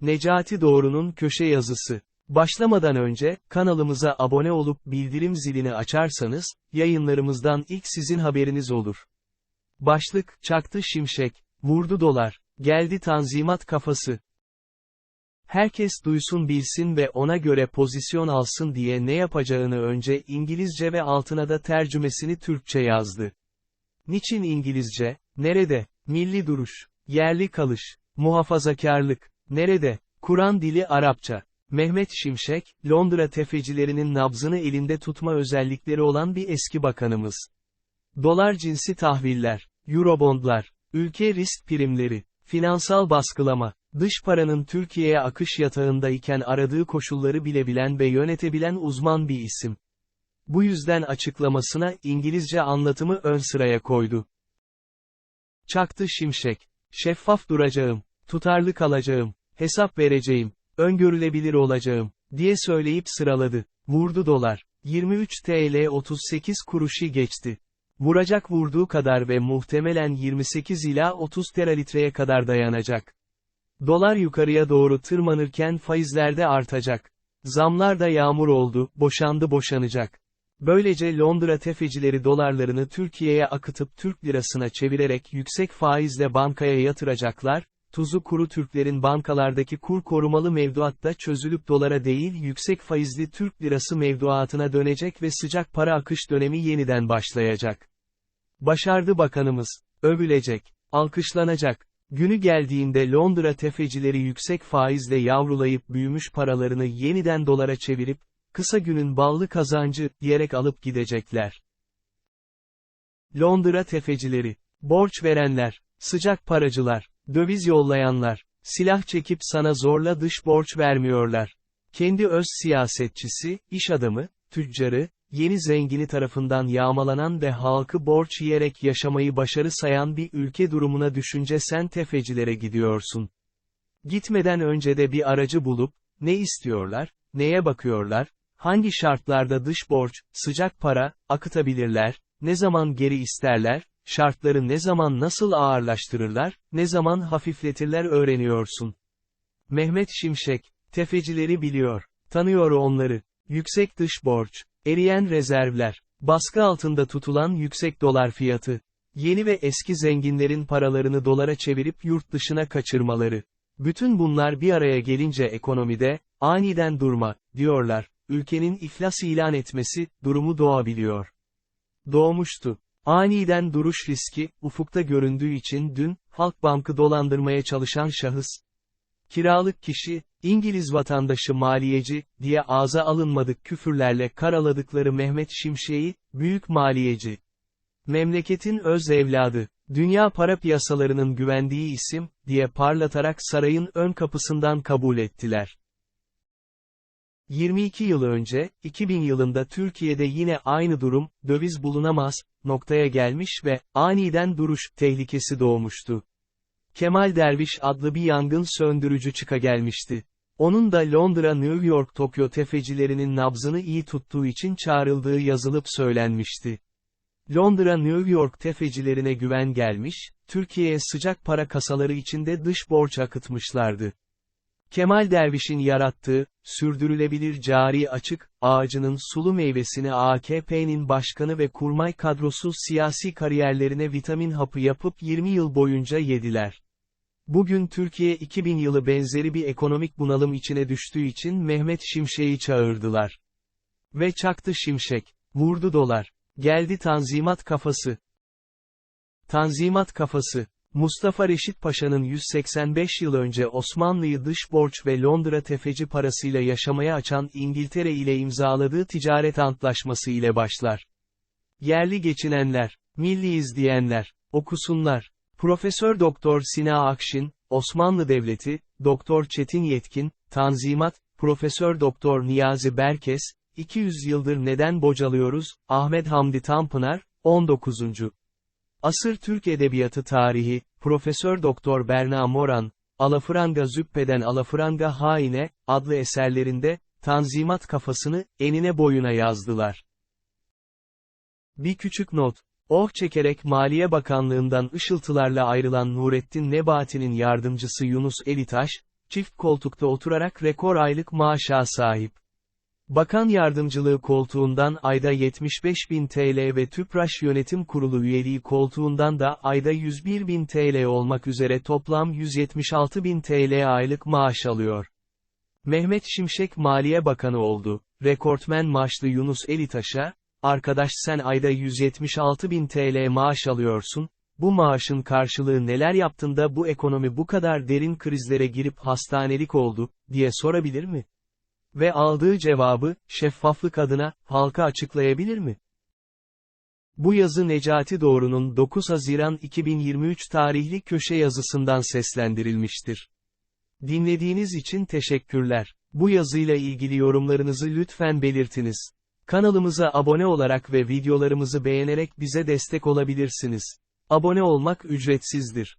Necati Doğru'nun köşe yazısı. Başlamadan önce, kanalımıza abone olup bildirim zilini açarsanız, yayınlarımızdan ilk sizin haberiniz olur. Başlık, çaktı şimşek, vurdu dolar, geldi tanzimat kafası. Herkes duysun bilsin ve ona göre pozisyon alsın diye ne yapacağını önce İngilizce ve altına da tercümesini Türkçe yazdı. Niçin İngilizce, nerede, milli duruş, yerli kalış, muhafazakarlık, nerede, Kur'an dili Arapça. Mehmet Şimşek, Londra tefecilerinin nabzını elinde tutma özellikleri olan bir eski bakanımız. Dolar cinsi tahviller, Eurobondlar, ülke risk primleri, finansal baskılama, dış paranın Türkiye'ye akış yatağındayken aradığı koşulları bilebilen ve yönetebilen uzman bir isim. Bu yüzden açıklamasına İngilizce anlatımı ön sıraya koydu. Çaktı Şimşek. Şeffaf duracağım, tutarlı kalacağım, hesap vereceğim, öngörülebilir olacağım, diye söyleyip sıraladı. Vurdu dolar. 23 TL 38 kuruşu geçti. Vuracak vurduğu kadar ve muhtemelen 28 ila 30 teralitreye kadar dayanacak. Dolar yukarıya doğru tırmanırken faizler de artacak. Zamlar da yağmur oldu, boşandı boşanacak. Böylece Londra tefecileri dolarlarını Türkiye'ye akıtıp Türk lirasına çevirerek yüksek faizle bankaya yatıracaklar, tuzu kuru Türklerin bankalardaki kur korumalı mevduatta çözülüp dolara değil yüksek faizli Türk lirası mevduatına dönecek ve sıcak para akış dönemi yeniden başlayacak. Başardı bakanımız, övülecek, alkışlanacak. Günü geldiğinde Londra tefecileri yüksek faizle yavrulayıp büyümüş paralarını yeniden dolara çevirip, kısa günün ballı kazancı, diyerek alıp gidecekler. Londra tefecileri, borç verenler, sıcak paracılar, döviz yollayanlar, silah çekip sana zorla dış borç vermiyorlar. Kendi öz siyasetçisi, iş adamı, tüccarı, yeni zengini tarafından yağmalanan ve halkı borç yiyerek yaşamayı başarı sayan bir ülke durumuna düşünce sen tefecilere gidiyorsun. Gitmeden önce de bir aracı bulup, ne istiyorlar, neye bakıyorlar, hangi şartlarda dış borç, sıcak para, akıtabilirler, ne zaman geri isterler, şartları ne zaman nasıl ağırlaştırırlar, ne zaman hafifletirler öğreniyorsun. Mehmet Şimşek, tefecileri biliyor, tanıyor onları, yüksek dış borç, eriyen rezervler, baskı altında tutulan yüksek dolar fiyatı, yeni ve eski zenginlerin paralarını dolara çevirip yurt dışına kaçırmaları. Bütün bunlar bir araya gelince ekonomide, aniden durma, diyorlar, ülkenin iflas ilan etmesi, durumu doğabiliyor. Doğmuştu. Aniden duruş riski, ufukta göründüğü için dün, Halkbank'ı dolandırmaya çalışan şahıs, kiralık kişi, İngiliz vatandaşı maliyeci, diye ağza alınmadık küfürlerle karaladıkları Mehmet Şimşek'i, büyük maliyeci. Memleketin öz evladı, dünya para piyasalarının güvendiği isim, diye parlatarak sarayın ön kapısından kabul ettiler. 22 yıl önce, 2000 yılında Türkiye'de yine aynı durum, döviz bulunamaz, noktaya gelmiş ve, aniden duruş, tehlikesi doğmuştu. Kemal Derviş adlı bir yangın söndürücü çıka gelmişti. Onun da Londra, New York, Tokyo tefecilerinin nabzını iyi tuttuğu için çağrıldığı yazılıp söylenmişti. Londra, New York tefecilerine güven gelmiş, Türkiye'ye sıcak para kasaları içinde dış borç akıtmışlardı. Kemal Derviş'in yarattığı, sürdürülebilir cari açık, ağacının sulu meyvesini AKP'nin başkanı ve kurmay kadrosu siyasi kariyerlerine vitamin hapı yapıp 20 yıl boyunca yediler. Bugün Türkiye 2000 yılı benzeri bir ekonomik bunalım içine düştüğü için Mehmet Şimşek'i çağırdılar. Ve çaktı Şimşek, vurdu dolar, geldi tanzimat kafası. Tanzimat kafası, Mustafa Reşit Paşa'nın 185 yıl önce Osmanlı'yı dış borç ve Londra tefeci parasıyla yaşamaya açan İngiltere ile imzaladığı ticaret antlaşması ile başlar. Yerli geçinenler, milliyiz diyenler, okusunlar. Profesör Doktor Sina Akşin, Osmanlı Devleti, Doktor Çetin Yetkin, Tanzimat, Profesör Doktor Niyazi Berkes, 200 yıldır neden bocalıyoruz, Ahmet Hamdi Tanpınar, 19. Asır Türk Edebiyatı Tarihi, Profesör Doktor Berna Moran, Alafranga Züppeden Alafranga Haine, adlı eserlerinde, Tanzimat kafasını, enine boyuna yazdılar. Bir küçük not. Oh çekerek Maliye Bakanlığından ışıltılarla ayrılan Nurettin Nebati'nin yardımcısı Yunus Elitaş, çift koltukta oturarak rekor aylık maaşa sahip. Bakan yardımcılığı koltuğundan ayda 75 bin TL ve TÜPRAŞ Yönetim Kurulu üyeliği koltuğundan da ayda 101 bin TL olmak üzere toplam 176 bin TL aylık maaş alıyor. Mehmet Şimşek Maliye Bakanı oldu. Rekortmen maaşlı Yunus Elitaş'a, arkadaş sen ayda 176 bin TL maaş alıyorsun, bu maaşın karşılığı neler yaptın da bu ekonomi bu kadar derin krizlere girip hastanelik oldu, diye sorabilir mi? Ve aldığı cevabı, şeffaflık adına, halka açıklayabilir mi? Bu yazı Necati Doğru'nun 9 Haziran 2023 tarihli köşe yazısından seslendirilmiştir. Dinlediğiniz için teşekkürler. Bu yazıyla ilgili yorumlarınızı lütfen belirtiniz. Kanalımıza abone olarak ve videolarımızı beğenerek bize destek olabilirsiniz. Abone olmak ücretsizdir.